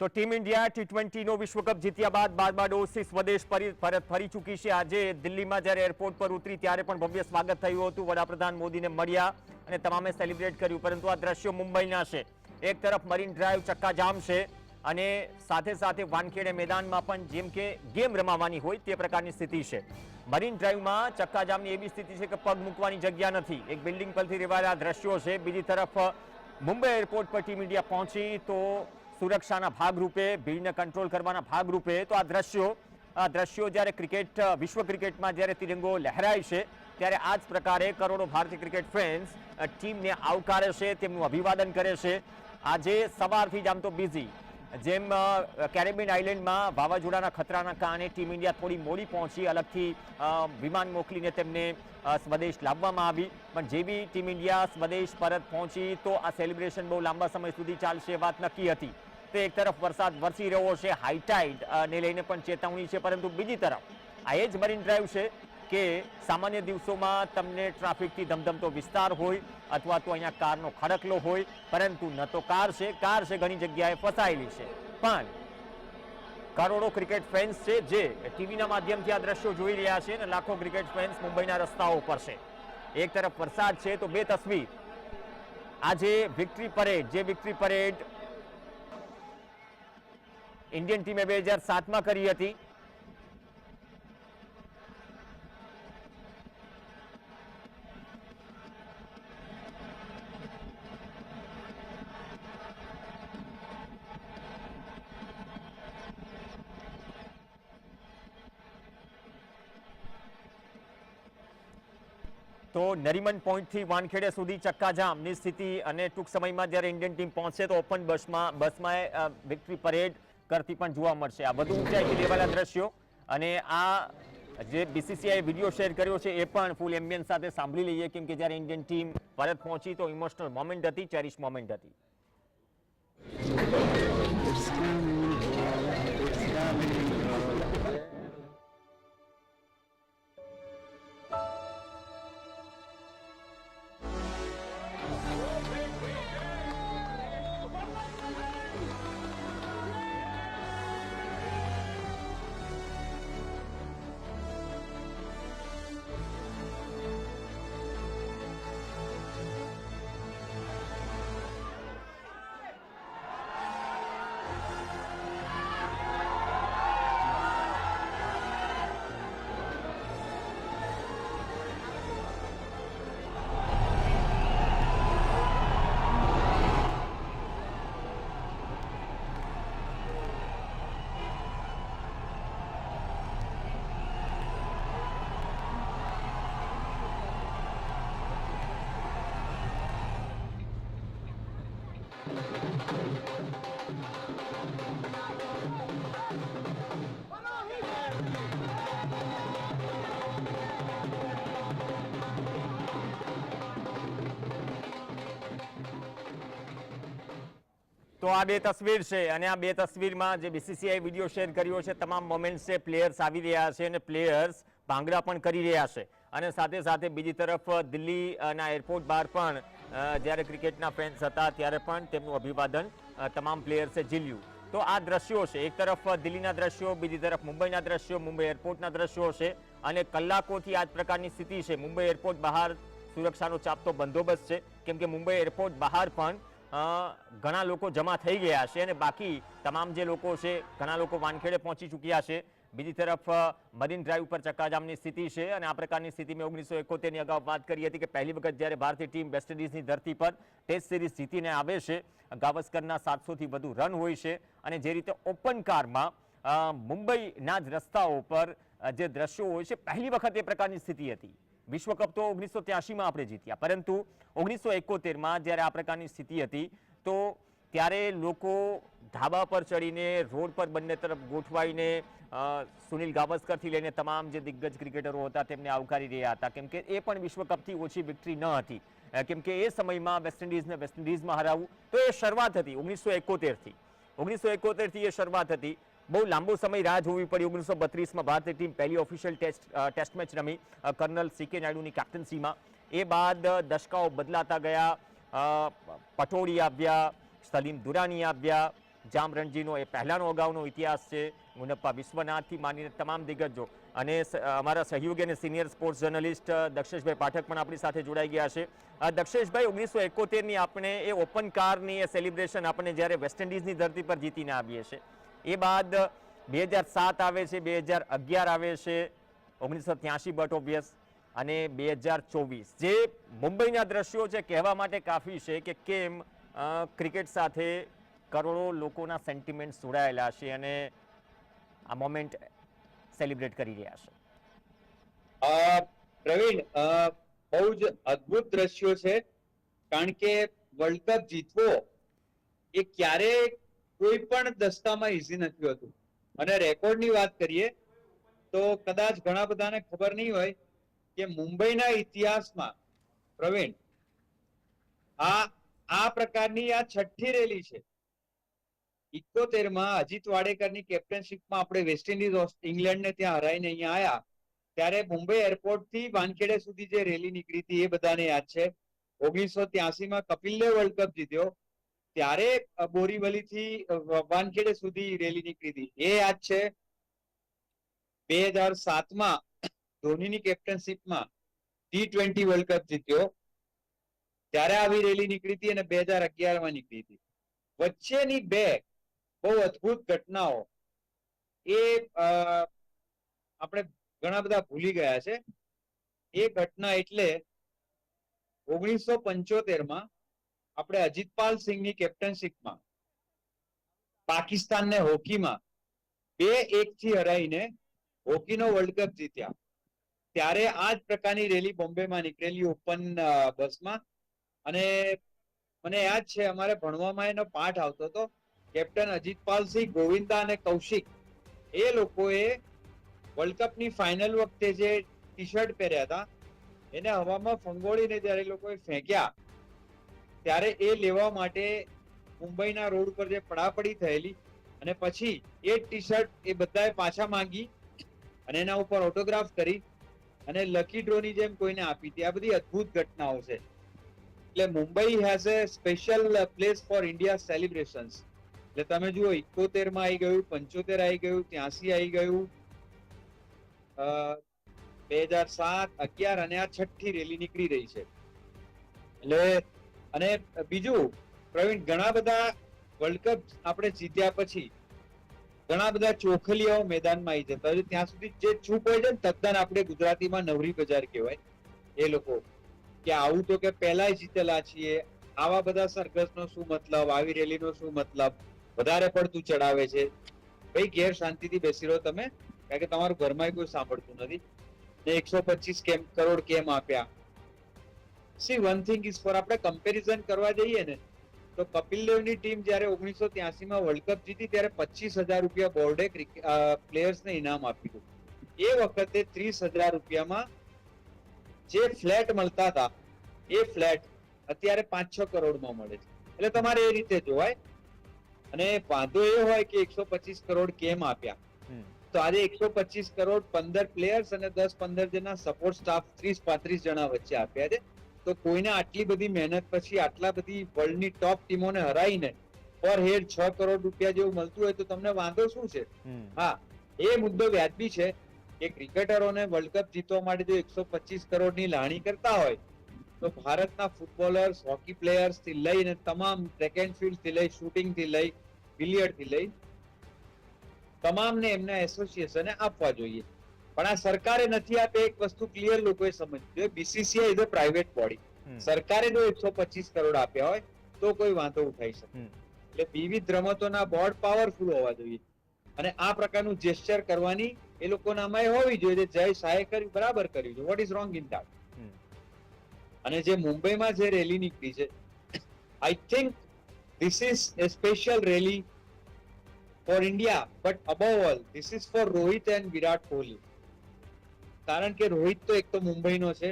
તો team India T ટ્વેન્ટીનો વિશ્વકપ જીત્યા બાદ બારબાડોસથી સ્વદેશ પરત ફરી ચૂકી છે. આજે દિલ્હીમાં જ્યારે એરપોર્ટ પર ઉતરી ત્યારે પણ ભવ્ય સ્વાગત થયું હતું. વડાપ્રધાન મોદીને મળ્યા અને તમામે સેલિબ્રેટ કર્યું, પરંતુ આ દ્રશ્યો મુંબઈના છે. એક તરફ મરીન ડ્રાઈવ ચક્કાજામ છે અને સાથે સાથે વાનખેડે મેદાનમાં પણ જેમ કે ગેમ રમાવાની હોય તે પ્રકારની સ્થિતિ છે. મરીન ડ્રાઈવમાં ચક્કાજામની એવી સ્થિતિ છે કે પગ મૂકવાની જગ્યા નથી. એક બિલ્ડિંગ પરથી રેવાયેલા દ્રશ્યો છે. બીજી તરફ મુંબઈ એરપોર્ટ પર ટીમ ઇન્ડિયા પહોંચી તો સુરક્ષાના ભાગરૂપે, ભીડને કંટ્રોલ કરવાના ભાગરૂપે. તો આ દ્રશ્યો આ દ્રશ્યો જ્યારે ક્રિકેટ, વિશ્વ ક્રિકેટમાં જ્યારે તિરંગો લહેરાય છે, ત્યારે આ જ પ્રકારે કરોડો ભારતીય ક્રિકેટ ફેન્સ ટીમને આવકારે છે, તેમનું અભિવાદન કરે છે. આજે સવારથી જ આમ તો બિઝી જેમ કેરેબિયન આઇલેન્ડમાં વાવાઝોડાના ખતરાના કારણે ટીમ ઇન્ડિયા થોડી મોડી પહોંચી, અલગથી વિમાન મોકલીને તેમને સ્વદેશ લાવવામાં આવી. પણ જેવી ટીમ ઇન્ડિયા સ્વદેશ પરત પહોંચી, તો આ સેલિબ્રેશન બહુ લાંબા સમય સુધી ચાલશે વાત નક્કી હતી. તો એક તરફ વરસાદ વરસી રહ્યો છે હાઈટાઈડ ને લઈને પણ ચેતવણી છે. પરંતુ બીજી તરફ, આ એ જ મરીન ડ્રાઈવ છે કે સામાન્ય દિવસોમાં તમને ટ્રાફિકથી ધમધમતો વિસ્તાર હોય અથવા તો અહીંયા કારનો ખડકલો હોય, પરંતુ ન તો કાર છે. કાર છે, ઘણી જગ્યાએ ફસાયેલી છે. પણ કરોડો ક્રિકેટ ફેન્સ છે જે ટીવીના માધ્યમથી આ દ્રશ્યો જોઈ રહ્યા છે અને લાખો ક્રિકેટ ફેન્સ મુંબઈના રસ્તાઓ પર છે. એક તરફ વરસાદ છે, તો બે તસવીર. આજે વિક્ટરી પરેડ જે વિક્ટરી પરેડ ઇન્ડિયન ટીમે બે હજાર સાતમાં કરી હતી. તો નરીમન પોઈન્ટથી વાનખેડે સુધી ચક્કાજામની સ્થિતિ અને ટૂંક સમયમાં જ્યારે ઇન્ડિયન ટીમ પહોંચશે તો ઓપન બસમાં બસમાં વિક્ટરી પરેડ કરતી પણ જોવા મળશે. આ બધું ઊંચાઈથી લેવાયેલા દ્રશ્યો અને આ જે બીસીસીઆઈ વીડિયો શેર કર્યો છે એ પણ ફૂલ એમ્બિયન્સ સાથે સાંભળી લઈએ. કેમ કે જ્યારે ઇન્ડિયન ટીમ પરત પહોંચી તો ઇમોશનલ મોમેન્ટ હતી ચેરિશ મોમેન્ટ હતી. તો આ બે તસવીર છે અને આ બે તસવીરમાં જે બીસીસીઆઈ વીડિયો શેર કર્યો છે, તમામ મોમેન્ટ્સ છે પ્લેયર્સ આવી રહ્યા છે અને પ્લેયર્સ ભાંગડા પણ કરી રહ્યા છે. અને સાથે સાથે બીજી તરફ દિલ્હીના એરપોર્ટ બહાર પણ જ્યારે ક્રિકેટના ફેન્સ હતા ત્યારે પણ તેમનું અભિવાદન તમામ પ્લેયર્સે ઝીલ્યું. તો આ દ્રશ્યો છે. એક તરફ દિલ્હીના દ્રશ્યો, બીજી તરફ મુંબઈના દ્રશ્યો, મુંબઈ એરપોર્ટના દ્રશ્યો છે અને કલાકોથી આ જ પ્રકારની સ્થિતિ છે. મુંબઈ એરપોર્ટ બહાર સુરક્ષાનો ચાપતો બંદોબસ્ત છે. કેમ કે મુંબઈ એરપોર્ટ બહાર પણ ઘણા લોકો જમા થઈ ગયા છે અને બાકી તમામ જે લોકો છે, ઘણા લોકો વાનખેડે પહોંચી ચૂક્યા છે. બીજી તરફ, મરીન ડ્રાઈવ પર ચક્કાજામની સ્થિતિ છે અને આ પ્રકારની સ્થિતિ મેં ઓગણીસો એકોતેરની અગાઉ વાત કરી હતી કે પહેલી વખત જ્યારે ભારતીય ટીમ વેસ્ટ ઇન્ડિઝની ધરતી પર ટેસ્ટ સિરીઝ જીતીને આવે છે, ગાવસ્કરના સાતસોથી વધુ રન હોય છે અને જે રીતે ઓપન કારમાં મુંબઈના જ રસ્તાઓ પર જે દ્રશ્યો હોય છે, પહેલી વખત એ પ્રકારની સ્થિતિ હતી. વિશ્વકપ તો ઓગણીસો ત્યાસીમાં આપણે જીત્યા, પરંતુ ઓગણીસો એકોતેરમાં જ્યારે આ પ્રકારની સ્થિતિ હતી, તો ત્યારે લોકો ધાબા પર ચડીને, રોડ પર બંને તરફ ગોઠવાઈને સુનિલ ગાવસ્કરથી લઈને તમામ જે દિગ્ગજ ક્રિકેટરો હતા તેમને આવકારી રહ્યા હતા. કેમ કે એ પણ વિશ્વકપથી ઓછી વિક્ટરી ન હતી. કેમકે એ સમયમાં વેસ્ટ ઇન્ડિઝને વેસ્ટ ઇન્ડિઝમાં હરાવવું તો એ શરૂઆત હતી ઓગણીસો એકોતેરથી. ઓગણીસો એકોતેરથી એ શરૂઆત હતી. બહુ લાંબો સમય રાહ જોવી પડી. ઓગણીસો બત્રીસમાં ભારતીય ટીમ પહેલી ઓફિશિયલ ટેસ્ટ ટેસ્ટ મેચ રમી કર્નલ સી કે નાયડુની કેપ્ટન્સીમાં. એ બાદ દશકાઓ બદલાતા ગયા. પટોળી આવ્યા, સલીમ દુરાની આવ્યા જામ રણજીનો એ પહેલાંનો અગાઉનો ઇતિહાસ છે. મુનપ્પા વિશ્વનાથથી માનીને તમામ દિગ્ગજો. અને અમારા સહયોગી અને સિનિયર સ્પોર્ટ્સ જર્નલિસ્ટ દક્ષેશભાઈ પાઠક પણ આપણી સાથે જોડાઈ ગયા છે. દક્ષેશભાઈ, ઓગણીસો એકોતેરની આપણે એ ઓપન કારની એ સેલિબ્રેશન આપણે જ્યારે વેસ્ટ ઇન્ડિઝની ધરતી પર જીતીને આવીએ છીએ. એ બાદ બે હજાર સાત આવે છે, બે હજાર અગિયાર આવે છે, ઓગણીસો ત્યાસી બટ ઓબ્વિયસ. અને બે હજાર ચોવીસ. જે મુંબઈના દ્રશ્યો છે, કહેવા માટે કાફી છે કે કેમ ક્રિકેટ સાથે કરોડો લોકોના સેન્ટિમેન્ટ જોડાયેલા છે અને આ મોમેન્ટ સેલિબ્રેટ કરી રહ્યા છે. પ્રવીણ બહુ જ અદ્ભુત દ્રશ્યો છે. કારણ કે વર્લ્ડ કપ જીતવો એ ક્યારે કોઈ પણ દસ્તામાં ઇઝી નથી હોતું. અને રેકોર્ડની વાત કરીએ તો કદાચ ઘણા બધાને ખબર નહીં હોય કે મુંબઈના ઇતિહાસમાં, પ્રવીણ, આ આ પ્રકારની આ છઠ્ઠી રેલી છે. ઇકોતેરમાં અજીત વાડેકરની કેપ્ટનશીપમાં આપણે વેસ્ટ ઇન્ડિઝ ઇંગ્લેન્ડને ત્યાં હરાઈને અહીંયા આવ્યા ત્યારે મુંબઈ એરપોર્ટથી વાનખેડે સુધી જે રેલી નીકળી હતી એ બધાને યાદ છે. ઓગણીસો ત્યાસી માં કપિલે વર્લ્ડ કપ જીત્યો. ત્યારે બોરીવલી થી વાનખેડે સુધી રેલી નીકળી હતી. એ યાદ છે? બે હજાર સાતમાં ધોનીની કેપ્ટનશીપમાં ટી ટ્વેન્ટી વર્લ્ડ કપ જીત્યો. ત્યારે આવી રેલી નીકળી હતી અને બે હજાર અગિયારમાં નીકળી હતી. વચ્ચેની બે બહુ અદ્ભુત ઘટનાઓ. એ આપણે ઘણા બધા ભૂલી ગયા છે. એ ઘટના એટલે ઓગણીસો પંચોતેરમાં આપણે અજીતપાલ સિંહની કેપ્ટનશીપમાં પાકિસ્તાનને હોકીમાં બે એક થી હરાઈને હોકીનો વર્લ્ડ કપ જીત્યા. ત્યારે આ જ પ્રકારની રેલી બોમ્બેમાં નીકળેલી ઓપન બસમાં. અને મને યાદ છે, અમારે ભણવામાં એનો પાઠ આવતો હતો. કેપ્ટન અજીતપાલસિંહ ગોવિંદા અને કૌશિક, એ લોકોએ વર્લ્ડ કપની ફાઇનલ વખતે જે ટી શર્ટ પહેર્યા હતા, એને હવામાં ફંગોળીને જ્યારે લોકોએ ફેંક્યા, ત્યારે એ લેવા માટે મુંબઈના રોડ પર જે પડાપડી થયેલી અને પછી એ ટી શર્ટ એ બધાએ પાછા માંગી અને એના ઉપર ઓટોગ્રાફ કરી અને લકી ડ્રોની જેમ કોઈને આપી હતી. આ બધી અદ્ભુત ઘટનાઓ છે. એટલે Mumbai has a special place for India celebrations એટલે તમે જુઓ ઇકોતેરમાં આવી ગયું, પંચોતેર આવી ગયું, ત્યાસી આવી ગયું. બે હજાર સાત, અગિયાર અને આ છઠ્ઠી રેલી નીકળી રહી છે. એટલે, અને બીજું, પ્રવીણ, ઘણા બધા વર્લ્ડ કપ આપણે જીત્યા પછી, ઘણા બધા ચોખલીઓ મેદાનમાં આવી જતા હોય ત્યાં સુધી જે ચૂપ હોય છે ને, તદ્દન આપણે ગુજરાતીમાં નવરી બજાર કહેવાય. એ લોકો, કે આવું તો કે પહેલા જીતેલા છીએ. આવા બધા સરઘસનો શું મતલબ, આવી રેલીનો શું મતલબ? વધારે પડતું ચડાવે છે. ભાઈ ઘેર શાંતિથી બેસી રહો તમે, કારણ કે તમારું ઘરમાં કોઈ સાંભળતું નથી. ને એકસો પચીસ કેમ, કરોડ કેમ આપ્યા? See one thing is for આપણે કમ્પેરિઝન કરવા જઈએ ને, તો કપિલ દેવની ટીમ જ્યારે ઓગણીસો ત્યાસી માં વર્લ્ડ કપ જીતી, ત્યારે પચીસ હજાર રૂપિયા બોર્ડે પ્લેયર્સને ઇનામ આપ્યું એ વખતે ત્રીસ હજાર રૂપિયામાં જે ફ્લેટ મળતા હતા, એ ફ્લેટ અત્યારે પાંચ છ કરોડમાં મળે છે. એટલે તમારે એ રીતે જોવાય અને વાંધો એ હોય કે એકસો પચીસ કરોડ કેમ આપ્યા? તો આજે એકસો પચીસ કરોડ પંદર પ્લેયર્સ અને દસ પંદર જણા સપોર્ટ સ્ટાફ ત્રીસ પાંત્રીસ જણા વચ્ચે આપ્યા છે. તો કોઈને આટલી બધી મહેનત પછી આટલા બધી વર્લ્ડની ટોપ ટીમોને હરાઈને પર હેડ છ કરોડ રૂપિયા જેવું મળતું હોય તો તમને વાંધો શું છે? હા એ મુદ્દો વ્યાજબી છે. કે ક્રિકેટરોને વર્લ્ડ કપ જીતવા માટે જો એકસો પચીસ કરોડની લાણી કરતા હોય તો ભારતના ફૂટબોલર્સ હોકી પ્લેયર્સથી લઈને તમામ ટ્રેક એન્ડ ફિલ્ડથી લઈ શૂટિંગથી લઈ બિલિયર્ડથી લઈ તમામને એમના એસોસિએશને આપવા જોઈએ. પણ આ સરકારે નથી આપે એક વસ્તુ ક્લિયર લોકોએ સમજવી જોઈએ. BCCI is a private body સરકારે જો એકસો પચીસ કરોડ આપ્યા હોય તો કોઈ વાંધો ઉઠાઈ શકે. એટલે વિવિધ રમતોના બોર્ડ પાવરફુલ હોવા જોઈએ. અને આ પ્રકારનું જેસ્ચર કરવાની એ લોકોનામાં એ હોવી જોઈએ. જે જય શાહે કર્યું બરાબર કર્યું છે. What is wrong in that. અને જે મુંબઈમાં જે રેલી નીકળી છે I think this is a special rally for India but above all this is for Rohit and Virat Kohli કારણ કે રોહિત તો એક તો મુંબઈનો છે.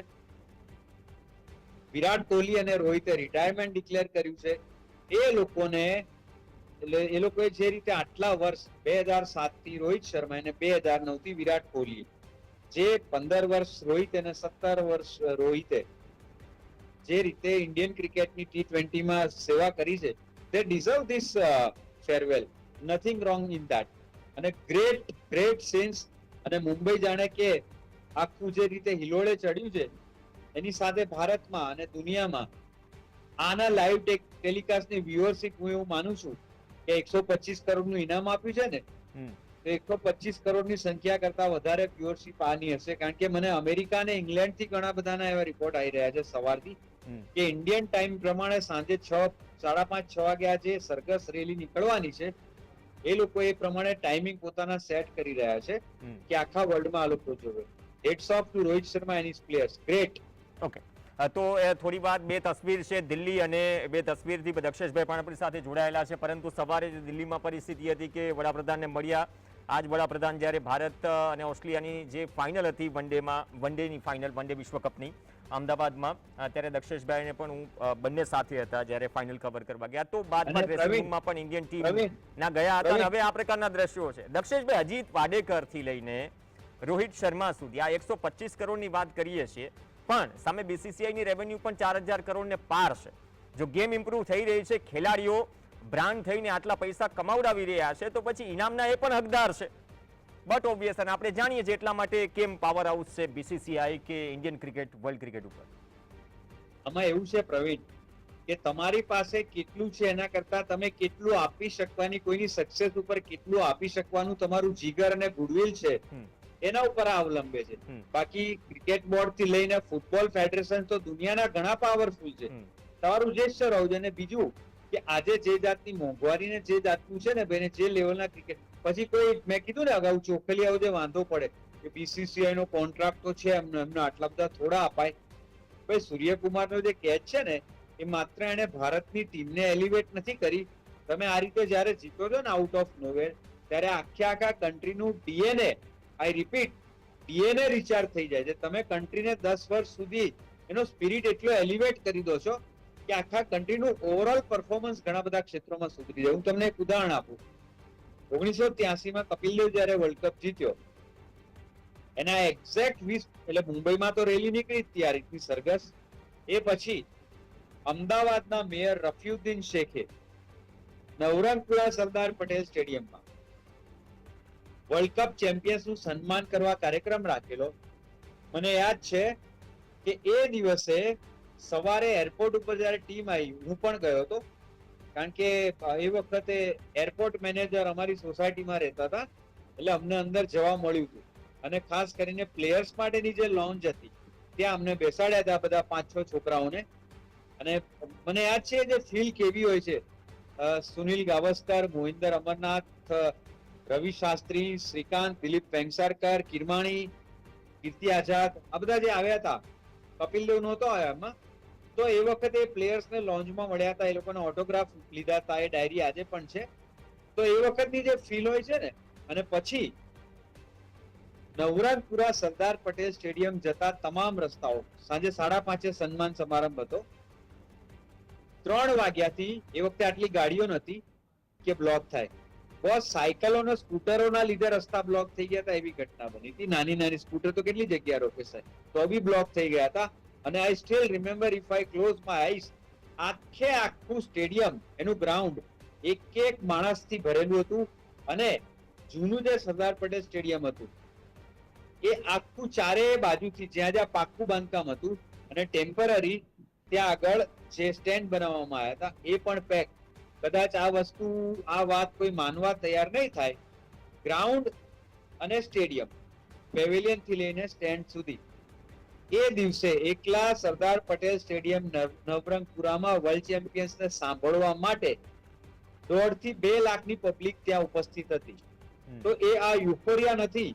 વિરાટ કોહલી અને રોહિતે રિટાયરમેન્ટ ડિક્લેર કર્યું છે. એ લોકોને, એટલે એ લોકોએ જે રીતે આટલા વર્ષ, બે હજાર સાતથી રોહિત શર્મા અને બે હજાર નવથી વિરાટ કોહલી, જે પંદર વર્ષ રોહિત અને સત્તર વર્ષ રોહિતે જે રીતે ઇન્ડિયન ક્રિકેટની ટી ટ્વેન્ટીમાં સેવા કરી છે તે deserve this farewell nothing wrong in that અને ગ્રેટ ગ્રેટ સેન્સ અને મુંબઈ જાણે કે આખું જે રીતે હિલોળે ચડ્યું છે એની સાથે ભારતમાં અને દુનિયામાં આના લાઈવ ટેલિકાસ્ટની વ્યુઅરશિપ હું એવું માનું છું કે એકસો પચીસ કરોડનું ઇનામ આપ્યું છે ને. તો એકસો પચીસ કરોડની સંખ્યા કરતા વધારે વ્યુઅરશિપ આની હશે કારણ કે મને અમેરિકા અને ઇંગ્લેન્ડથી ઘણા બધાના એવા રિપોર્ટ આવી રહ્યા છે સવારથી. કે ઇન્ડિયન ટાઈમ પ્રમાણે સાંજે છ સાડા પાંચ છ વાગ્યા જે સરઘસ રેલી નીકળવાની છે એ લોકો એ પ્રમાણે ટાઈમિંગ પોતાના સેટ કરી રહ્યા છે કે આખા વર્લ્ડમાં આ લોકો જોવે. Hats off to Rohit Sharma and his players great okay તો થોડી વાત બે તસવીર છે દિલ્હી અને બે તસવીરથી દક્ષેશભાઈ પણ આપણી સાથે જોડાયેલા છે પરંતુ સવારે જે દિલ્હીમાં પરિસ્થિતિ હતી કે વડાપ્રધાનને મળ્યા. આજ વડાપ્રધાન જ્યારે ભારત અને ઓસ્ટ્રેલિયાની જે ફાઇનલ હતી વન ડેમાં વન ડેની ફાઇનલ વન ડે વિશ્વકપની અમદાવાદમાં. ત્યારે દક્ષેશભાઈને પણ હું બંને સાથે હતા જ્યારે ફાઇનલ કવર કરવા ગયા. તો બાદમાં ડ્રેસિંગ પણ ઇન્ડિયન ટીમ ના ગયા હતા હવે આ પ્રકારના દ્રશ્યો છે. દક્ષેશભાઈ અજીત વાડેકરથી લઈને રોહિત શર્મા સુધી આ એકસો પચીસ કરોડની વાત કરીએ છીએ. પણ સામે બીસીસીઆઈ ની રેવન્યુ પણ ચાર હજાર કરોડને પાર છે. જો ગેમ ઇમ્પ્રુવ થઈ રહી છે ખેલાડીઓ બ્રાન્ડ થઈને આટલા પૈસા કમાવડાવી રહ્યા છે તો પછી ઇનામના એ પણ હકદાર છે. બટ ઓબ્વિયસ અને આપણે જાણીએ છીએ એટલા માટે કેમ પાવર હાઉસ છે બીસીસીઆઈ કે ઇન્ડિયન ક્રિકેટ વર્લ્ડ ક્રિકેટ ઉપર? આમાં એવું છે પ્રવીણ કે તમારી પાસે કેટલું છે એના કરતા તમે કેટલું આપી શકવાની કોઈની સક્સેસ ઉપર કેટલું આપી શકવાનું તમારું જીગર અને ગુડવિલ છે એના ઉપર આ અવલંબે છે. બાકી ક્રિકેટ બોર્ડથી લઈને ફૂટબોલ ફેડરેશન તો દુનિયાના ઘણા પાવરફુલ છે. તમારું જે સર જોઈએ અને બીજું કે આજે જે જાતની મોંઘવારી ને જે જાતનું છે ને બેને જે લેવલના ક્રિકેટ પછી કોઈ, મેં કીધું ને અગાઉ ચોખલિયાઓ જે વાંધો પડે. કે બીસીસીઆઈ નો કોન્ટ્રાક્ટ તો છે, એમને એમને આટલા બધા થોડા અપાય. ભાઈ સૂર્યકુમાર નો જે કેચ છે ને, એ માત્ર એને ભારતની ટીમને એલિવેટ નથી કરી. તમે આ રીતે જ્યારે જીતો છો ને આઉટ ઓફ નોવેર ત્યારે આખે આખા કન્ટ્રીનું DNA I repeat DNA recharge થઈ જાય છે. તમે કન્ટ્રીને દસ વર્ષ સુધી એનો સ્પિરિટ એટલો એલિવેટ કરી દો છો કે આખા કન્ટ્રીનું ઓવરઓલ પરફોર્મન્સ ઘણા બધા ક્ષેત્રોમાં સુધરી જાય. હું તમને એક ઉદાહરણ આપું. ઓગણીસો ત્યાસીમાં કપિલ દેવ જયારે વર્લ્ડ કપ જીત્યો, એના એક્ઝેક્ટ વીસ, એટલે મુંબઈમાં તો રેલી નીકળી હતી સરઘસ. એ પછી અમદાવાદના મેયર રફીઉદ્દીન શેખે નવરંગપુરા સરદાર પટેલ સ્ટેડિયમમાં વર્લ્ડ કપ ચેમ્પિયન્સનું સન્માન કરવા કાર્યક્રમ રાખેલો. મને યાદ છે કે એ દિવસે સવારે એરપોર્ટ ઉપર જ્યારે ટીમ આવી, હું પણ ગયો હતો. કારણ કે એ વખતે એરપોર્ટ મેનેજર અમારી સોસાયટીમાં રહેતા હતા, એટલે અમને અંદર જવા મળ્યું હતું. અને ખાસ કરીને પ્લેયર્સ માટેની જે લોન્જ હતી, ત્યાં અમને બેસાડ્યા હતા બધા પાંચ છ છોકરાઓને. અને મને યાદ છે જે ફીલ કેવી હોય છે? સુનિલ ગાવસ્કર મોહિન્દર અમરનાથ રવિ શાસ્ત્રી, શ્રીકાંત, દિલીપ વેંગસારકર, કિરમાણી, કીર્તિ આઝાદ, આ બધા જે આવ્યા હતા, કપિલ દેવ નહોતો આવ્યા એમાં. તો એ વખતે પ્લેયર્સને લોન્જમાં મળ્યા હતા, એ લોકોને ઓટોગ્રાફ લીધા હતા, એ ડાયરી આજે પણ છે. તો એ વખતની જે ફીલ હોય છે ને, અને પછી નવરંગપુરા સરદાર પટેલ સ્ટેડિયમ જતા તમામ રસ્તાઓ, સાંજે સાડા પાંચે સન્માન સમારંભ હતો. ત્રણ વાગ્યાથી એ વખતે આટલી ગાડીઓ નથી કે બ્લોક થાય. બસ સાયકલો અને સ્કૂટરોના લીધે રસ્તા બ્લોક થઈ ગયા હતા, એવી ઘટના બની હતી. નાની નાની સ્કૂટર તો કેટલી જગ્યા રોકે સાહેબ? તો બી બ્લોક થઈ ગયા હતા. અને I still remember if I close my eyes આખે આખું સ્ટેડિયમ એનું ગ્રાઉન્ડ એક એક માણસથી ભરેલું હતું અને જૂનું જે સરદાર પટેલ સ્ટેડિયમ હતું, એ આખું ચારે બાજુથી જ્યાં જ્યાં પાક્કું બાંધકામ હતું અને ટેમ્પરરી ત્યાં આગળ જે સ્ટેન્ડ બનાવવામાં આવ્યા હતા, એ પણ પેક કદાચ આ વસ્તુ, આ વાત કોઈ માનવા તૈયાર નહીં થાય. ગ્રાઉન્ડ અને સ્ટેડિયમ પેવેલિયનથી લઈને સ્ટેન્ડ સુધી. એ દિવસે એકલા સરદાર પટેલ સ્ટેડિયમ નવરંગપુરામાં વર્લ્ડ ચેમ્પિયન્સને સાંભળવા માટે દોઢથી બે લાખની પબ્લિક ત્યાં ઉપસ્થિત હતી. તો એ આ યુફોરિયા નથી.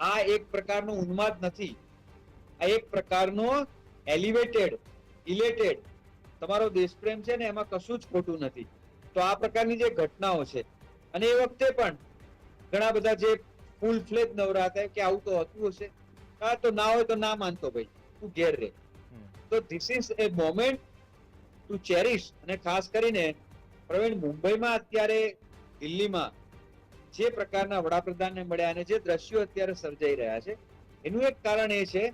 આ એક પ્રકારનો ઉન્માદ નથી. આ એક પ્રકારનો એલિવેટેડ ઇલેટેડ તમારો દેશપ્રેમ છે ને એમાં કશું જ ખોટું નથી. તો આ પ્રકારની જે ઘટનાઓ છે અને એ વખતે પણ ઘણા બધા જે ફૂલ ફ્લેજ નવરા હતા કે આવું તો હતું હશે? હા તો ના હોય તો ના માનતો ભાઈ. તું ઘેર રે. તો this is a moment to cherish અને ખાસ કરીને પ્રવીણ મુંબઈમાં અત્યારે દિલ્હીમાં જે પ્રકારના વડાપ્રધાનને મળ્યા અને જે દ્રશ્યો અત્યારે સર્જાઈ રહ્યા છે એનું એક કારણ એ છે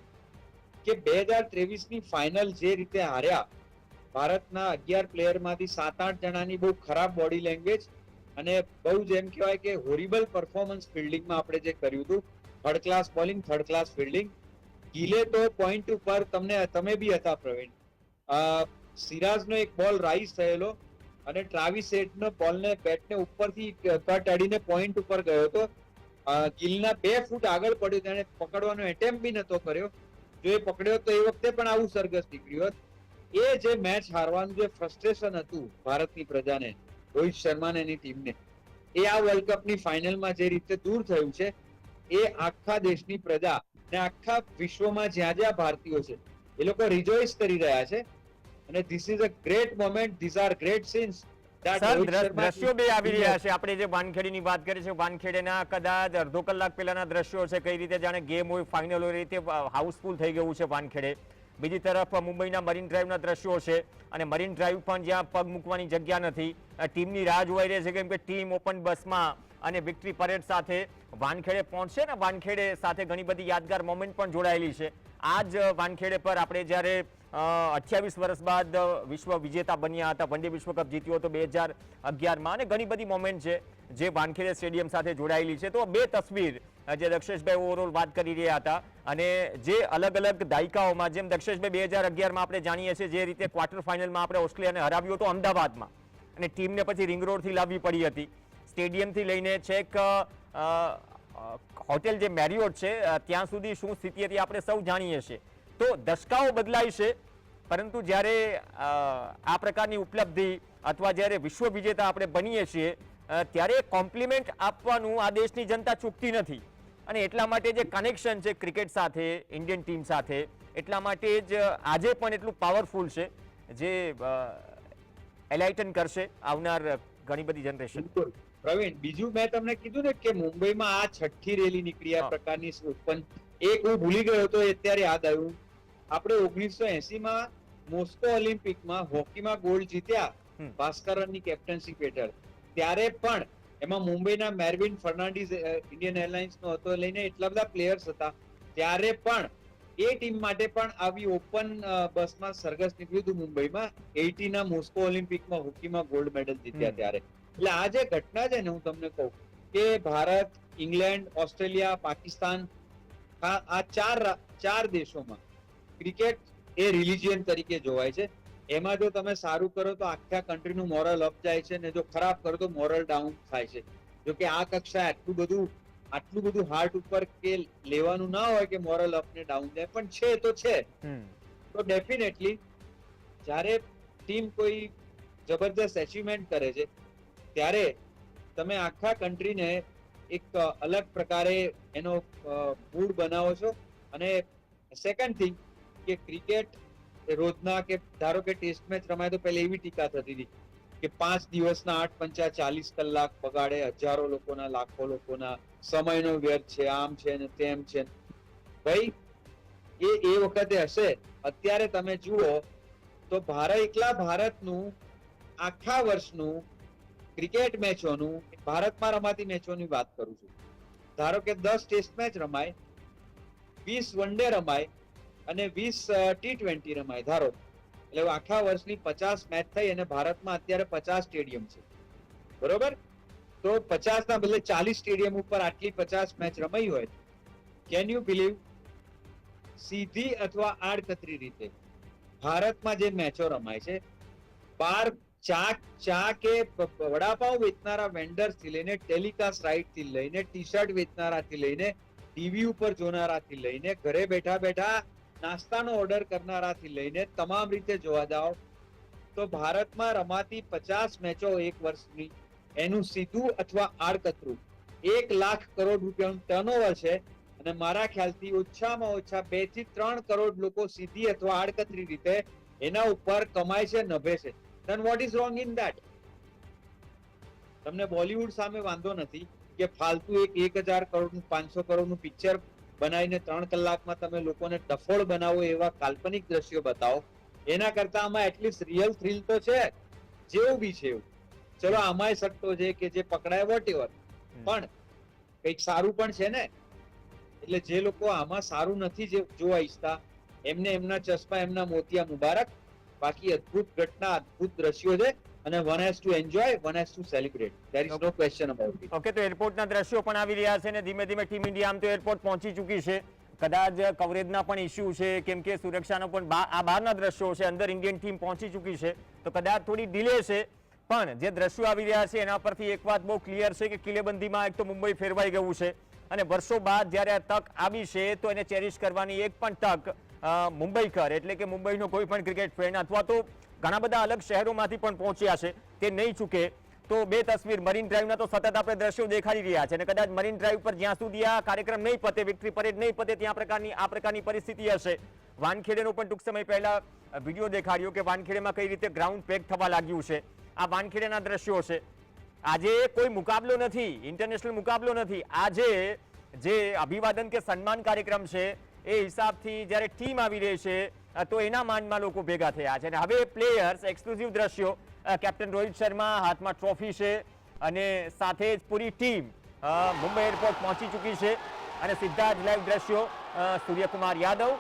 કે બે હજાર ત્રેવીસની ફાઇનલ જે રીતે હાર્યા ભારતના અગિયાર પ્લેયરમાંથી સાત આઠ જણાની બહુ ખરાબ બોડી લેંગ્વેજ અને બહુ જ એમ કહેવાય કે હોરિબલ પરફોર્મન્સ ફિલ્ડિંગમાં આપણે જે કર્યું હતું third class bowling third class fielding ગિલે તો પોઈન્ટ ઉપર તમને, તમે બી હતા પ્રવીણ. સિરાજનો એક બોલ રાઈઝ થયેલો અને ટ્રાવિસ હેડનો બોલને બેટને ઉપરથી કટ અડીને પોઈન્ટ ઉપર ગયો હતો. ગિલના બે ફૂટ આગળ પડ્યો, તેણે પકડવાનો એટેમ્પ બી નતો કર્યો. જો એ પકડ્યો તો એ વખતે પણ આવું સરઘસ નીકળ્યું હતું. એ જે મેચ હારવાનું જે ફ્રસ્ટ્રેશન હતું ભારતની પ્રજાને, રોહિત શર્માને એની ટીમને એ આ વર્લ્ડ કપની ફાઇનલમાં જે રીતે દૂર થયું છે એ આખા દેશની પ્રજા ને આખા વિશ્વમાં જ્યાં જ્યાં ભારતીયો છે એ લોકો રિજોઇસ કરી રહ્યા છે. અને this is a great moment this are great scenes દ્રશ્યો બે આવી રહ્યા છે. આપણે જે વાનખેડીની વાત કરી છે વાનખેડેના કદાચ અડધો કલાક પહેલાના દ્રશ્યો છે કઈ રીતે જાણે ગેમ હોય ફાઇનલ હોય રીતે હાઉસફુલ થઈ ગયું છે વાનખેડે. બીજી તરફ મુંબઈના મરીન ડ્રાઈવના દ્રશ્યો છે. અને મરીન ડ્રાઈવ પણ જ્યાં પગ મૂકવાની જગ્યા નથી. ટીમની રાહ જોવાઈ રહી છે કેમ કે ટીમ ઓપન બસમાં અને વિક્ટરી પરેડ સાથે વાનખેડે પહોંચશે ને વાનખેડે સાથે ઘણી બધી યાદગાર મોમેન્ટ પણ જોડાયેલી છે. આ જ વાનખેડે પર આપણે જ્યારે અઠ્યાવીસ વર્ષ બાદ વિશ્વ વિજેતા બન્યા હતા, વનડે વિશ્વકપ જીત્યો હતો બે હજાર અગિયારમાં અને ઘણી બધી મોમેન્ટ છે જે વાનખેડે સ્ટેડિયમ સાથે જોડાયેલી છે. તો બે તસવીર જે દક્ષેશભાઈ ઓવરઓલ વાત કરી રહ્યા હતા અને જે અલગ અલગ દાયકાઓમાં, જેમ દક્ષેશભાઈ બે હજાર અગિયારમાં આપણે જાણીએ છીએ જે રીતે ક્વાર્ટર ફાઇનલમાં આપણે ઓસ્ટ્રેલિયાને હરાવ્યું હતું અમદાવાદમાં અને ટીમને પછી રિંગ રોડથી લાવવી પડી હતી. સ્ટેડિયમથી લઈને છેક હોટેલ જે મેરિયોટ છે ત્યાં સુધી શું સ્થિતિ હતી આપણે સૌ જાણીએ છીએ. તો દશકાઓ બદલાય છે, પરંતુ જ્યારે આ પ્રકારની ઉપલબ્ધિ અથવા જ્યારે વિશ્વ વિજેતા આપણે બનીએ છીએ ત્યારે કોમ્પ્લિમેન્ટ આપવાનું આ દેશની જનતા ચૂકતી નથી. અને એટલા માટે જે કનેક્શન છે ક્રિકેટ સાથે, ઇન્ડિયન ટીમ સાથે, એટલા માટે જ આજે પણ એટલું પાવરફુલ છે, જે એલાઇટન કરશે આવનાર ઘણી બધી જનરેશન. પ્રવીણ બીજું મેં તમને કીધું ને કે મુંબઈમાં આ છઠ્ઠી રેલી નીકળી આ પ્રકારની ઉત્પન્ન એક હું ભૂલી ગયો હતો અત્યારે યાદ આવ્યું. આપણે ઓગણીસો એસી માં મોસ્કો ઓલિમ્પિકમાં હોકીમાં ગોલ્ડ જીત્યા ભાસ્કરનની કેપ્ટનશીપ હેઠળ. ત્યારે પણ એમાં મુંબઈના મેરવિન ફર્નાન્ડીઝ ઇન્ડિયન એરલાઇન્સ નો હતો લઈને એટલા બધા પ્લેયર્સ હતા. ત્યારે પણ એ ટીમ માટે પણ આવી ઓપન બસમાં સરઘસ નીકળ્યું હતું મુંબઈમાં. 80 ના મોસ્કો ઓલિમ્પિકમાં હોકીમાં ગોલ્ડ મેડલ જીત્યા ત્યારે. એટલે આ જે ઘટના છે ને હું તમને કહું કે ભારત ઇંગ્લેન્ડ ઓસ્ટ્રેલિયા પાકિસ્તાન આ ચાર ચાર દેશોમાં ક્રિકેટ એ રિલિજિયન તરીકે જોવાય છે. એમાં જો તમે સારું કરો તો આખા કન્ટ્રીનું મોરલ અપ જાય છે ને જો ખરાબ કરો તો મોરલ ડાઉન થાય છે. જો કે આ કક્ષાએ આટલું બધું આટલું બધું હાર્ટ ઉપર કે લેવાનું ના હોય કે મોરલ અપ ને ડાઉન જાય પણ છે તો છે. તો ડેફિનેટલી જ્યારે ટીમ કોઈ જબરદસ્ત એચિવમેન્ટ કરે છે ત્યારે તમે આખા કન્ટ્રીને એક અલગ પ્રકારે એનો મૂડ બનાવો છો. અને સેકન્ડ થિંગ કે ક્રિકેટ રોજના કે ધારો કે ટેસ્ટ મેચ રમાય તો પહેલા એવી ટીકા થતી હતી કે પાંચ દિવસના આઠ પંચા ચાલીસ કલાક બગાડે હજારો લોકોના, લાખો લોકોના, સમયનો વ્યર્થ છે, આમ છે ને તેમ છે. ભાઈ, એ એ વખતે હશે. અત્યારે તમે જુઓ તો ભારત, એકલા ભારતનું આખા વર્ષનું ક્રિકેટ મેચોનું, ભારતમાં રમાતી મેચોની વાત કરું છું. ધારો કે દસ ટેસ્ટ મેચ રમાય, વીસ વન ડે રમાય અને વીસ ટી ટ્વેન્ટી રમાય. ધારો, એટલે આખા વર્ષની પચાસ મેચ થઈ અને ભારતમાં અત્યારે પચાસ સ્ટેડિયમ છે. બરોબર? તો પચાસ ના બદલે ચાલીસ સ્ટેડિયમ ઉપર આટલી પચાસ મેચ રમાઈ હોય કેન યુ બિલીવ સીધી અથવા આડકતરી રીતે ભારતમાં જે મેચો રમાય છે, બાર ચા ચા કે વડાપાઉં વેચનારા વેન્ડર્સથી લઈને ટેલિકાસ્ટ રાઇટથી લઈને ટી શર્ટ વેચનારાથી લઈને ટીવી ઉપર જોનારાથી લઈને ઘરે બેઠા બેઠા નાસ્તાનો ઓર્ડર કરનારાથી લઈને તમામ રીતે જોવા જાઓ, તો ભારતમાં રમાતી પચાસ મેચો એક વર્ષની, એનું સીધું અથવા આડકતરું. એક લાખ કરોડ રૂપિયાનું ટર્નઓવર છે અને મારા ખ્યાલથી ઓછામાં ઓછા બેથી ત્રણ કરોડ લોકો સીધી અથવા આડકતરી રીતે એના ઉપર કમાય છે, નભે છે. Then what is wrong in that? તમને બોલિવૂડ સામે વાંધો નથી કે ફાલતુ એક એક હજાર કરોડનું પાંચસો કરોડનું પિક્ચર બનાવીને ત્રણ કલાકમાં તમે લોકોને ડફોળ બનાવો એવા કાલ્પનિક દ્રશ્યો બતાવો. એના કરતા આમાં એટલીસ્ટ રિયલ થ્રિલ તો છે જેવું બી છે એવું. ચલો આમાંય સટ્ટો છે કે જે પકડાય વોટ પણ કંઈક સારું પણ છે ને? એટલે જે લોકો આમાં સારું નથી જે જોવા ઈચ્છતા એમને એમના ચશ્મા એમના મોતિયા મુબારક બાકી અદ્ભુત ઘટના અદ્ભુત દ્રશ્યો છે અને one has to enjoy one has to celebrate there is no question about it okay તો એરપોર્ટના દ્રશ્યો પણ આવી રહ્યા છે અને ધીમે ધીમે ટીમ ઇન્ડિયા આમ તો એરપોર્ટ પહોંચી ચૂકી છે. કદાચ કવરેજના પણ ઇસ્યુ છે કેમ કે સુરક્ષાનો પણ આ બહારના દ્રશ્યો છે અંદર ઇન્ડિયન ટીમ પહોંચી ચૂકી છે તો કદાચ થોડી ડિલે છે. પણ જે દ્રશ્યો આવી રહ્યા છે એના પરથી એક વાત બહુ ક્લિયર છે કે કિલ્લેબંધીમાં એક તો મુંબઈ ફેરવાઈ ગયું છે અને વર્ષો બાદ જ્યારે આ તક આવી છે તો એને ચેરિશ કરવાની એક પણ તક મુંબઈકર એટલે કે મુંબઈનો કોઈ પણ ક્રિકેટ ફેન અથવા તો ઘણા બધા અલગ શહેરોમાંથી પણ પહોંચ્યા છે તે નહીં ચૂકે. તો બે તસવીર મરીન ડ્રાઈવના તો સતત આપણે દ્રશ્યો દેખાડી રહ્યા છે અને કદાચ મરીન ડ્રાઈવ પર જ્યાં સુધી આ કાર્યક્રમ નહીં પતે વિક્ટરી પરેડ નહીં પતે, ત્યાં પ્રકારની, આ પ્રકારની પરિસ્થિતિ હશે. વાનખેડેનો પણ ટૂંક સમય પહેલા વીડિયો દેખાડ્યો કે વાનખેડેમાં કઈ રીતે ગ્રાઉન્ડ પેક થવા લાગ્યું છે. આ વાનખેડેના દ્રશ્યો છે. આજે કોઈ મુકાબલો નથી ઇન્ટરનેશનલ મુકાબલો નથી. આજે જે અભિવાદન કે સન્માન કાર્યક્રમ છે એ હિસાબથી જ્યારે ટીમ આવી રહી છે તો એના માનમાં લોકો ભેગા થયા છે. અને હવે પ્લેયર્સ, એક્સક્લુઝિવ દ્રશ્યો કેપ્ટન રોહિત શર્મા હાથમાં ટ્રોફી છે અને સાથે જ પૂરી ટીમ મુંબઈ એરપોર્ટ પહોંચી ચૂકી છે. અને સીધા જ લાઈવ દ્રશ્યો સૂર્યકુમાર યાદવ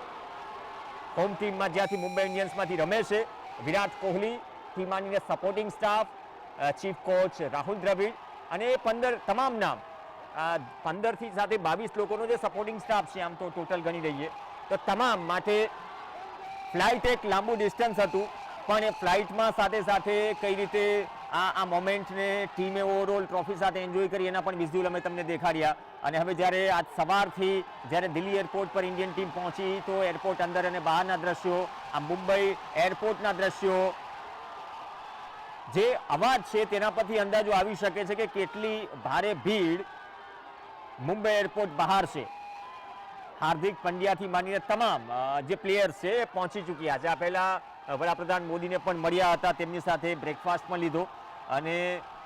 હોમ ટીમમાં જ્યાંથી મુંબઈ ઇન્ડિયન્સમાંથી રમે છે. વિરાટ કોહલી, થી supporting staff chief coach Rahul Dravid અને એ પંદર તમામ નામ પંદરથી સાથે બાવીસ લોકોનો જે સપોર્ટિંગ સ્ટાફ છે, આમ તો ટોટલ ગણી રહીએ તો તમામ માટે ફ્લાઇટ એક લાંબુ ડિસ્ટન્સ હતું, પણ એ ફ્લાઇટમાં સાથે સાથે કઈ રીતે આ આ મોમેન્ટને ટીમે ઓવરઓલ ટ્રોફી સાથે એન્જોય કરી, એના પણ વિઝ્યુઅલ અમે તમને દેખાડ્યા. અને હવે જ્યારે આજ સવારથી જ્યારે દિલ્હી એરપોર્ટ પર ઇન્ડિયન ટીમ પહોંચી, તો એરપોર્ટ અંદર અને બહારના દ્રશ્યો આ મુંબઈ એરપોર્ટના દ્રશ્યો, જે અવાજ છે તેના પરથી અંદાજો આવી શકે છે કે કેટલી ભારે ભીડ મુંબઈ એરપોર્ટ બહાર છે. હાર્દિક પંડ્યાથી માંડીને તમામ જે પ્લેયર્સ છે, એ પહોંચી ચૂક્યા છે. આ પહેલાં વડાપ્રધાન મોદીને પણ મળ્યા હતા, તેમની સાથે બ્રેકફાસ્ટ પણ લીધો. અને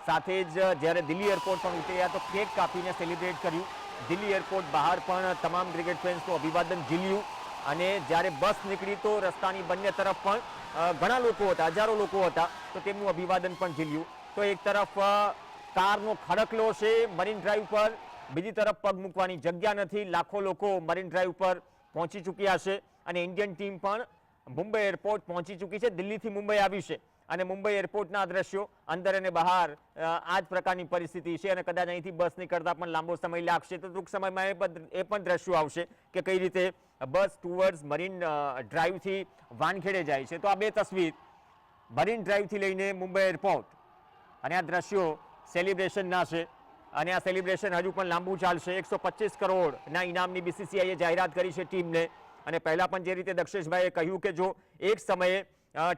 સાથે જ જ્યારે દિલ્હી એરપોર્ટ પણ ઉતર્યા, તો કેક કાપીને સેલિબ્રેટ કર્યું. દિલ્હી એરપોર્ટ બહાર પણ તમામ ક્રિકેટ ફેન્સનું અભિવાદન ઝીલ્યું. અને જ્યારે બસ નીકળી તો રસ્તાની બંને તરફ પણ ઘણા લોકો હતા, હજારો લોકો હતા, તો તેમનું અભિવાદન પણ ઝીલ્યું. તો એક તરફ કારનો ખડકલો છે મરીન ડ્રાઈવ પર બીજી તરફ પગ મૂકવાની જગ્યા નથી. લાખો લોકો મરીન ડ્રાઈવ પર પહોંચી ચૂક્યા છે અને ઇન્ડિયન ટીમ પણ મુંબઈ એરપોર્ટ પહોંચી ચૂકી છે. દિલ્હીથી મુંબઈ આવી છે અને મુંબઈ એરપોર્ટના દ્રશ્યો અંદર અને બહાર આ જ પ્રકારની પરિસ્થિતિ છે અને કદાચ અહીંથી બસ નીકળતા પણ લાંબો સમય લાગશે. તો ટૂંક સમયમાં એ પણ એ પણ દ્રશ્યો આવશે કે કઈ રીતે બસ ટુવર્ડ્સ મરીન ડ્રાઈવથી વાનખેડે જાય છે. તો આ બે તસવીર મરીન ડ્રાઈવથી લઈને મુંબઈ એરપોર્ટ અને આ દ્રશ્યો સેલિબ્રેશનના છે. અને આ સેલિબ્રેશન હજુ પણ લાંબુ ચાલશે. એકસો પચીસ કરોડના ઇનામની બીસીસીઆઈએ જાહેરાત કરી છે ટીમને. અને પહેલાં પણ જે રીતે દક્ષેશભાઈએ કહ્યું કે જો એક સમયે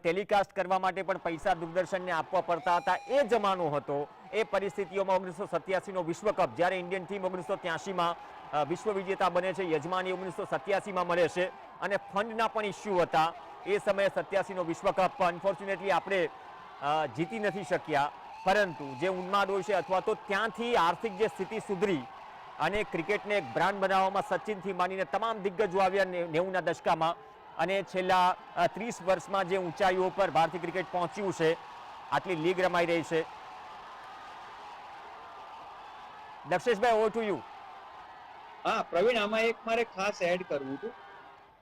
ટેલિકાસ્ટ કરવા માટે પણ પૈસા દૂરદર્શનને આપવા પડતા હતા, એ જમાનો હતો. એ પરિસ્થિતિઓમાં ઓગણીસો સત્યાસીનો વિશ્વકપ, જ્યારે ઇન્ડિયન ટીમ ઓગણીસો ત્યાસીમાં વિશ્વ વિજેતા બને છે. યજમાની ઓગણીસો સત્યાસીમાં મળે છે. અને ફંડના પણ ઇસ્યુ હતા. એ સમયે સત્યાસીનો વિશ્વકપ, પણ અનફોર્ચ્યુનેટલી આપણે જીતી નથી શક્યા. પરંતુ જે ઉન્માદ હોય છે અથવા તો ત્યાંથી આર્થિક જે સ્થિતિ સુધરી અને ક્રિકેટને એક બ્રાન્ડ બનાવવામાં સચિનથી માંડીને તમામ દિગ્ગજો આવ્યા નેવુંના દશકામાં અને છેલ્લા ત્રીસ વર્ષમાં જે ઊંચાઈઓ પર ભારતીય ક્રિકેટ પહોંચ્યું છે, આટલી લીગ રમાઈ રહી છે. દક્ષેશભાઈ ઓવર ટુ યુ હા, પ્રવીણ, આમાં એક મારે ખાસ એડ કરવું હતું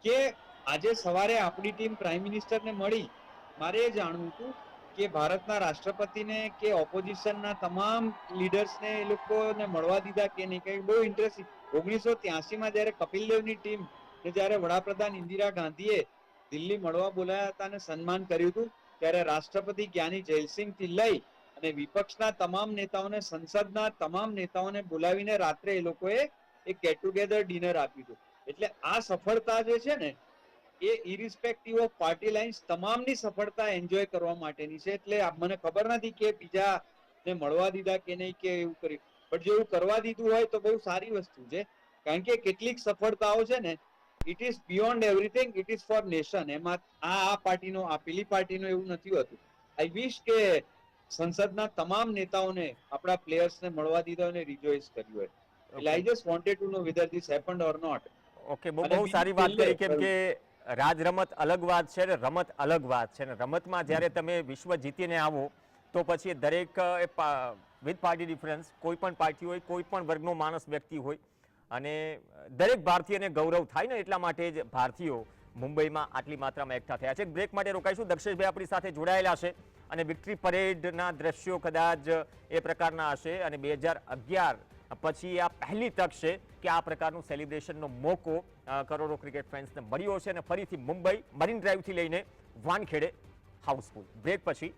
કે આજે સવારે આપણી ટીમ પ્રાઇમ મિનિસ્ટરને મળી, મારે એ જાણવું હતું કે ભારતના રાષ્ટ્રપતિને કે ઓપોઝિશનના તમામ લીડર્સને એ લોકોને મળવા દીધા કે નહીં? કઈ બહુ ઇન્ટરેસ્ટિંગ ઓગણીસો ત્યાસીમાં જ્યારે કપિલ દેવની ટીમ કે જ્યારે વડાપ્રધાન ઇન્દિરા ગાંધીએ દિલ્હી મળવા બોલાયા હતા અને સન્માન કર્યું હતું, ત્યારે રાષ્ટ્રપતિ જ્ઞાની જયસિંહથી લઈ અને વિપક્ષના તમામ નેતાઓને, સંસદના તમામ નેતાઓને બોલાવીને રાત્રે એ લોકોએ એક ગેટ ટુગેધર ડિનર આપ્યું હતું. એટલે આ સફળતા જે છે ને એ ઇરિસ્પેક્ટિવ ઓફ પાર્ટી લાઇન્સ તમામની સફળતા એન્જોય કરવા માટેની છે. એટલે મને ખબર નથી કે બીજા ને મળવા દીધા કે નહીં કે એવું કર્યું. બટ જો એવું કરવા દીધું હોય તો બહુ સારી વસ્તુ છે. કારણ કે કેટલીક સફળતાઓ છે ને it is beyond everything it is for nation એમાં આ આ પાર્ટીનો આ પેલી પાર્ટીનો એવું નથી હોતું. આઈ વિશ કે સંસદના તમામ નેતાઓને આપણા પ્લેયર્સને મળવા દીધા અને રિજોઇસ કર્યું હોય. એટલે I just wanted to know whether this happened or not okay બહુ સારી વાત કરી કેમ કે રાજ રમત અલગ વાત છે ને રમત અલગ વાત છે ને રમતમાં જ્યારે તમે વિશ્વ જીતીને આવો, તો પછી દરેક વિથ પાર્ટી ડિફરન્સ, કોઈ પણ પાર્ટી હોય, કોઈ પણ વર્ગનો માણસ વ્યક્તિ હોય. અને દરેક ભારતીયને ગૌરવ થાય ને એટલા માટે જ ભારતીયો મુંબઈમાં આટલી માત્રામાં એકઠા થયા છે. બ્રેક માટે રોકાઈશું. દક્ષેશભાઈ આપણી સાથે જોડાયેલા છે અને વિક્ટરી પરેડના દ્રશ્યો કદાચ એ પ્રકારના હશે અને બે હજાર અગિયાર પછી આ પહેલી તક છે કે આ પ્રકારનું સેલિબ્રેશનનો મોકો કરોડો ક્રિકેટ ફેન્સને મળ્યો છે અને ફરીથી મુંબઈ મરીન ડ્રાઈવથી લઈને વાનખેડે હાઉસફુલ બ્રેક પછી